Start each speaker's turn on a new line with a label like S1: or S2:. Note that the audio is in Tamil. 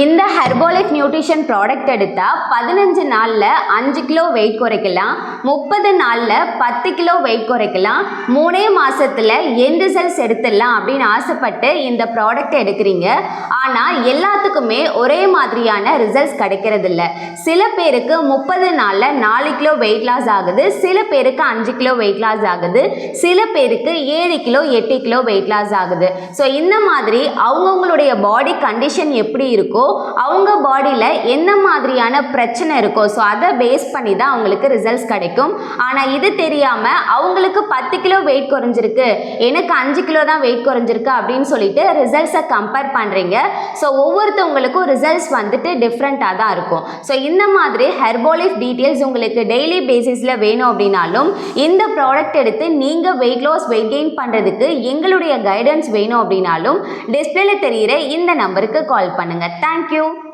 S1: இந்த ஹெர்போலிக் நியூட்ரிஷன் ப்ராடக்ட் எடுத்தால் பதினஞ்சு நாளில் அஞ்சு கிலோ வெயிட் குறைக்கலாம் முப்பது நாளில் பத்து கிலோ வெயிட் குறைக்கலாம் மூணே மாதத்தில் என் ரிசல்ட்ஸ் எடுத்துடலாம் அப்படின்னு ஆசைப்பட்டு இந்த ப்ராடக்ட் எடுக்கிறீங்க. ஆனால் எல்லாத்துக்குமே ஒரே மாதிரியான ரிசல்ட்ஸ் கிடைக்கிறதில்ல. சில பேருக்கு முப்பது நாளில் நாலு கிலோ வெயிட் லாஸ் ஆகுது சில பேருக்கு அஞ்சு கிலோ வெயிட் லாஸ் ஆகுது சில பேருக்கு ஏழு கிலோ எட்டு கிலோ வெயிட் லாஸ் ஆகுது. ஸோ இந்த மாதிரி அவங்கவுங்களுடைய பாடி கண்டிஷன் எப்படி இருக்கோ அவங்க பாடியில் என்ன மாதிரியான பிரச்சனை இருக்கோ ஸோ அதை பேஸ் பண்ணி தான் அவங்களுக்கு ரிசல்ட்ஸ் கிடைக்கும். ஆனால் இது தெரியாமல் அவங்களுக்கு பத்து கிலோ வெயிட் குறைஞ்சிருக்கு எனக்கு அஞ்சு கிலோ தான் வெயிட் குறைஞ்சிருக்கு அப்படின்னு சொல்லிட்டு ரிசல்ட்ஸை கம்பேர் பண்ணுறீங்க ஸோ ஒவ்வொருத்தவங்களுக்கும் ரிசல்ட்ஸ் வந்துட்டு டிஃப்ரெண்ட்டாக தான் இருக்கும். ஸோ இந்த மாதிரி ஹெர்போலிஃப் டீட்டெயில்ஸ் உங்களுக்கு டெய்லி பேசிஸில் வேணும் அப்படின்னாலும் இந்த ப்ராடக்ட் எடுத்து நீங்கள் வெயிட் லாஸ் வெயிட் கெயின் பண்ணுறதுக்கு எங்களுடைய கைடன்ஸ் வேணும் அப்படின்னாலும் டிஸ்பிளேல தெரிகிற இந்த நம்பருக்கு கால் பண்ணுங்கள் Thank you.